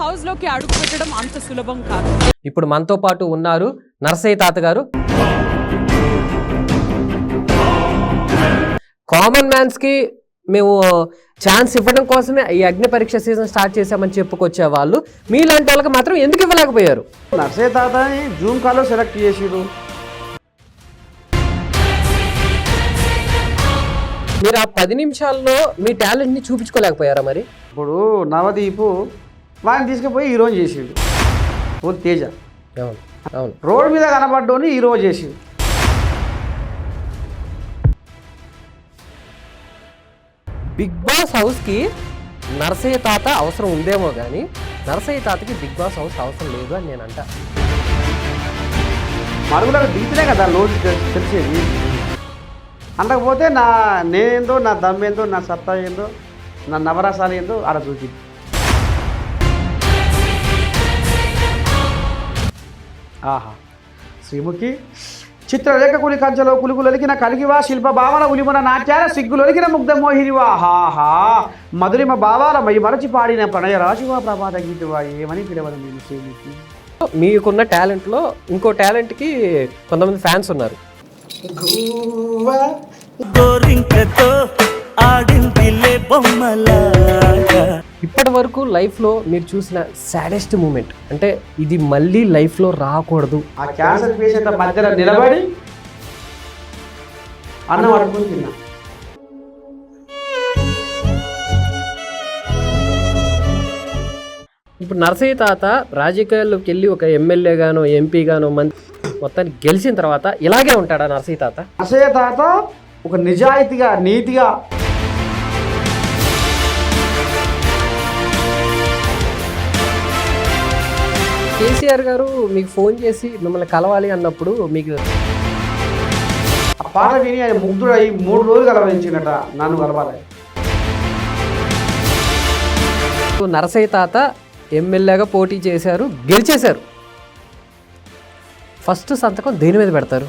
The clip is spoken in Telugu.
హౌస్లోకి అడుగు పెట్టడం అంత సులభం కాదు. ఇప్పుడు మనతో పాటు ఉన్నారు నరసయ్య తాత గారు కామన్ మ్యాన్స్కి మేము ఛాన్స్ ఇవ్వడం కోసమే ఈ అగ్ని పరీక్ష సీజన్ స్టార్ట్ చేశామని చెప్పుకొచ్చే వాళ్ళు. మీలాంటి వాళ్ళకి మాత్రం ఎందుకు ఇవ్వలేకపోయారు? నర్సయ్య తాతని జూమ్ కాల్లో సెలెక్ట్ చేసిరు మీరు ఆ పది నిమిషాల్లో మీ టాలెంట్ని చూపించుకోలేకపోయారా మరి? ఇప్పుడు నవదీపు వాడిని తీసుకుపోయి హీరోని చేసిండు. ఓ తేజ. అవును అవును. రోడ్ మీద కనబడ్డోని హీరో చేసిండు. బిగ్ బాస్ హౌస్కి నరసయ్య తాత అవసరం ఉందేమో కానీ నరసయ్య తాతకి బిగ్ బాస్ హౌస్ అవసరం లేదు అని నేను అంటా. మరుగులకు దిగితేనే కదా లోటు తెలిసేది. అంతకపోతే నా నేనేందో నా దమ్ ఏందో నా సత్తా ఏందో నా నవరసాలు ఏందో ఆడ చూసి ఆహా. శ్రీముఖి చిత్రరేఖ కులి కంచెలో కులుకులొలికిన కలిగివా శిల్ప భావన ఉలిమున నాట్యాల సిగ్గులొలికిన ముగ్ధ మోహినివా. హాహా మధురిమ భావాల మై మరచి పాడిన ప్రణయ రాశివా ప్రభాత గీతువా ఏమని పిలవను నేను శ్రీముఖి? మీకున్న టాలెంట్లో ఇంకో టాలెంట్కి కొంతమంది ఫ్యాన్స్ ఉన్నారు. గోరింకతో ఆడిందిలే బొమ్మలాగా ఇప్పటి వరకు లైఫ్లో మీరు చూసిన సాడెస్ట్ మూమెంట్ అంటే ఇది మళ్ళీ లైఫ్లో రాకూడదు. ఆ క్యాన్సర్ పేషెంట్ మధ్యలో నిలబడి అన్నం ఇప్పుడు నరసయ్య తాత రాజకీయాల్లోకి వెళ్ళి ఒక ఎమ్మెల్యే గానో ఎంపీ గానో మంత్రి మొత్తానికి గెలిచిన తర్వాత ఇలాగే ఉంటాడా నరసయ్య తాత? అసయ్య తాత ఒక నిజాయితీగా నీతిగా కేసీఆర్ గారు మీకు ఫోన్ చేసి మిమ్మల్ని కలవాలి అన్నప్పుడు మీకు ఆ పాట విని ఆయన ముగ్ధుడై మూడు రోజులు కలవరించినట నన్ను కలవాలి. నరసయ్య తాత ఎమ్మెల్యేగా పోటీ చేశారు గెలిచేశారు. ఫస్ట్ సంతకం దేని మీద పెడతారు?